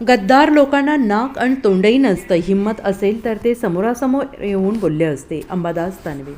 गद्दार लोकांना नाक आणि तोंडही नसतं. हिंमत असेल तर ते समोरासमोर येऊन बोलले असते. अंबादास दानवे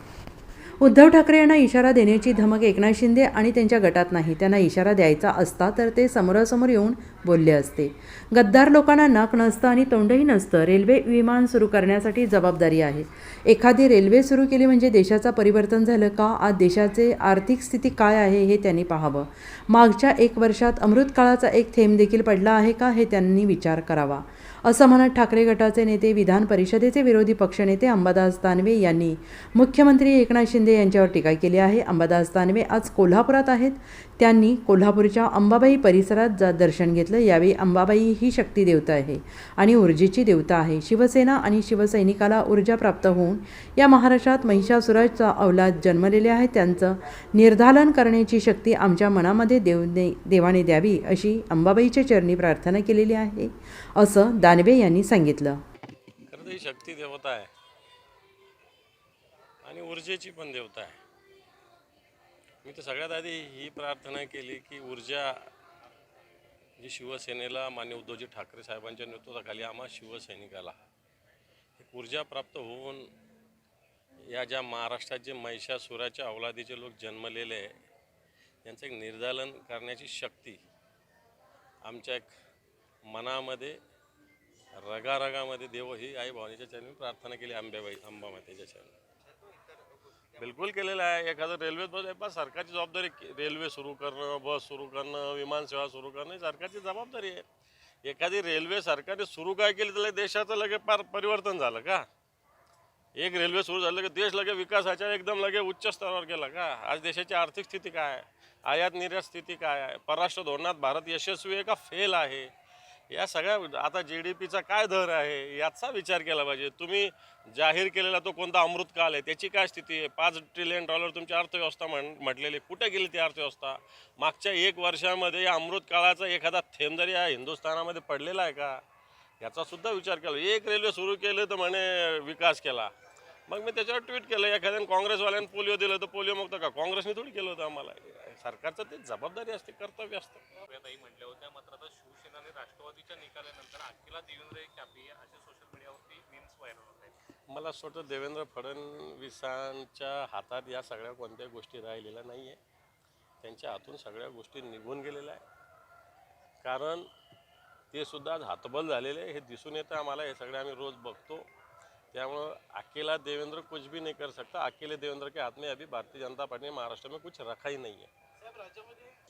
उद्धव ठाकरे यांना इशारा देण्याची धमक एकनाथ शिंदे आणि त्यांच्या गटात नाही. त्यांना इशारा द्यायचा असता तर ते समोरासमोर येऊन बोलले असते. गद्दार लोकांना नाक नसतं आणि तोंडही नसतं. रेल्वे विमान सुरू करण्यासाठी जबाबदारी आहे. एखादी रेल्वे सुरू केली म्हणजे देशाचं परिवर्तन झालं का? आज देशाचे आर्थिक स्थिती काय आहे हे त्यांनी पाहावं. मागच्या एक वर्षात अमृतकाळाचा एक थेंब देखील पडला आहे का हे त्यांनी विचार करावा. असं म्हणत ठाकरे गटाचे नेते विधान परिषदेचे विरोधी पक्षनेते अंबादास दानवे यांनी मुख्यमंत्री एकनाथ शिंदे यांच्यावर टीका केली आहे. अंबादास दानवे आज कोल्हापुरात आहेत. त्यांनी कोल्हापूरच्या अंबाबाई परिसरात जा दर्शन घेतलं. यावेळी अंबाबाई ही शक्ती देवता आहे आणि ऊर्जेची देवता आहे. शिवसेना आणि शिवसैनिकाला ऊर्जा प्राप्त होऊन या महाराष्ट्रात महिषासुराचा अवलाद जन्मलेले आहे. त्यांचं निर्धालन करण्याची शक्ती आमच्या मनामध्ये देवने देवाने द्यावी अशी अंबाबाईच्या चरणी प्रार्थना केलेली आहे असं दानवे यांनी सांगितलं. शक्ती देवता आहे आणि ऊर्जेची पण देवता आहे. मी तर सगळ्यात आधी ही प्रार्थना केली की ऊर्जा जी शिवसेनेला मान्य उद्धवजी ठाकरे साहेबांच्या नेतृत्वाखाली आम्हा शिवसैनिकाला एक ऊर्जा प्राप्त होऊन या ज्या महाराष्ट्रात जे महिषासुराच्या अवलादीचे लोक जन्मलेले आहे यांचं एक निर्दालन करण्याची शक्ती आमच्या एक मनामध्ये रगारगामध्ये देव ही आई भावनेच्या चरणी प्रार्थना केली आंब्याबाई अंबामातेच्या चरणी. बिलकुल केलेलं आहे. एखादं रेल्वे बस बस सरकारची जबाबदारी रेल्वे सुरू करणं बस सुरू करणं विमानसेवा सुरू करणं ही सरकारची जबाबदारी आहे. एखादी रेल्वे सरकारने सुरू काय केली तर देशाचं लगे पार परिवर्तन झालं का? एक रेल्वे सुरू झालं की देश लगे विकासाच्या एकदम लगे उच्च स्तरावर गेला का? आज देशाची आर्थिक स्थिती काय आहे? आयात निर्यात स्थिती काय आहे? परराष्ट्र धोरणात भारत यशस्वी आहे का? फेल आहे. या सगळ्या आता जी डी पीचा काय दर आहे याचा विचार केला पाहिजे. तुम्ही जाहीर केलेला तो कोणता अमृतकाल आहे त्याची काय स्थिती आहे? पाच ट्रिलियन डॉलर तुमची अर्थव्यवस्था म्हण म्हटलेली. कुठे गेली ती अर्थव्यवस्था? मागच्या एक वर्षामध्ये या अमृतकाळाचा एखादा थेंब जरी या हिंदुस्थानामध्ये पडलेला आहे का? याचा सुद्धा विचार केला. एक रेल्वे सुरू केलं तर म्हणे विकास केला. मग मी त्याच्यावर ट्विट केलं एखाद्याने काँग्रेसवाल्यानं पोलिओ दिलं तर पोलिओ मुक्त का? काँग्रेसने थोडी केलं होतं आम्हाला. सरकारचं ते जबाबदारी असते कर्तव्य असतं. ताई म्हटल्या होत्या मात्र आता शिवसेना आणि राष्ट्रवादीच्या निकालानंतर अखिला देवेंद्र कॅपी असे सोशल मीडियावरती मीम्स व्हायरल होत आहेत. मला असं वाटतं देवेंद्र फडणवीसांच्या हातात या सगळ्या कोणत्याही गोष्टी राहिलेल्या नाही आहे त्यांच्या हातून सगळ्या गोष्टी निघून गेलेल्या आहे कारण ते सुद्धा आज हातबल झालेले आहे. हे दिसून येतं आम्हाला हे सगळे आम्ही रोज बघतो. त्यामुळं अकेला देवेंद्र कुछ भी नहीं कर सकता. अकेले देवेंद्र के हाथ में अभी भारतीय जनता पार्टी महाराष्ट्र में कुछ रखा ही नाही आहे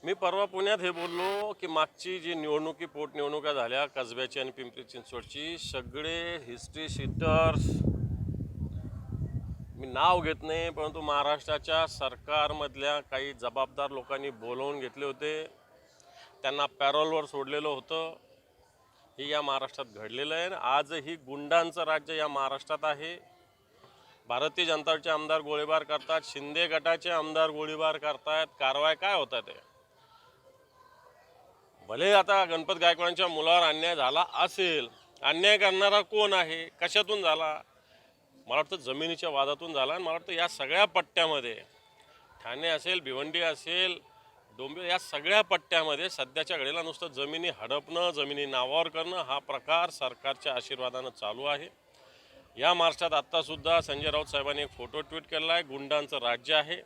मी परवा पुण्यात हे बोललो की मागची जी निवडणुकी पोटनिवडणुका झाल्या कसब्याची आणि पिंपरी चिंचवडची सगळे हिस्ट्री शीटर्स मी नाव घेत नाही परंतु महाराष्ट्राच्या सरकारमधल्या काही जबाबदार लोकांनी बोलवून घेतले होते. त्यांना पॅरोलवर सोडलेलं होतं. हे या महाराष्ट्रात घडलेलं आहे. आजही गुंडांचं राज्य या महाराष्ट्रात आहे. भारतीय जनताचे आमदार गोळीबार करतात. शिंदे गटाचे आमदार गोळीबार करतायत कारवाई काय होतात ते? भले आता गणपत गायकवाडांच्या मुलावर अन्याय झाला असेल. अन्याय करणारा कोण आहे? कशातून झाला? मला वाटतं जमिनीच्या वादातून झाला. आणि मला वाटतं या सगळ्या पट्ट्यामध्ये ठाणे असेल भिवंडी असेल डोंबिवली या सगळ्या पट्ट्यामध्ये सध्याच्या घडीला नुसतं जमिनी हडपणं जमिनी नावावर करणं हा प्रकार सरकारच्या आशीर्वादानं चालू आहे. या महाराष्ट्रात आत्तासुद्धा संजय राऊत साहेबांनी एक फोटो ट्विट केला आहे. गुंडांचं राज्य आहे.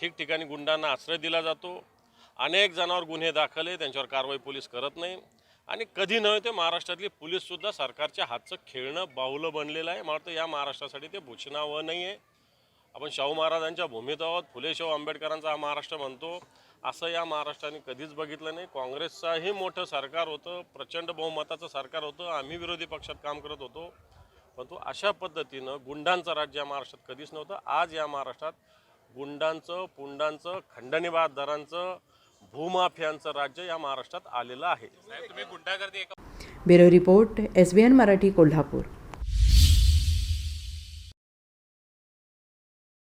ठिकठिकाणी गुंडांना आश्रय दिला जातो. अनेक जणांवर गुन्हे दाखल आहे. त्यांच्यावर कारवाई पोलीस करत नाही. आणि कधी नव्हे ते महाराष्ट्रातली पोलीससुद्धा सरकारच्या हातचं खेळणं बाहुलं बनलेलं आहे. मला वाटतं या महाराष्ट्रासाठी ते भूषणावं नाही आहे आपण शाहू महाराजांच्या भूमीत आहोत फुले शाहू आंबेडकरांचा हा महाराष्ट्र म्हणतो. असं या महाराष्ट्राने कधीच बघितलं नाही. काँग्रेसचाही मोठं सरकार होतं प्रचंड बहुमताचं सरकार होतं आम्ही विरोधी पक्षात काम करत होतो. परंतु अशा पद्धतीनं गुंडांचं राज्य या महाराष्ट्रात कधीच नव्हतं. आज या महाराष्ट्रात गुंडांचं पुंडांचं खंडणीबाददारांचं भूमाफियांचं राज्य या महाराष्ट्रात आलेलं आहे. साहेब तुम्ही गुंडागर्दी एका bureau report S B N Marathi Kolhapur.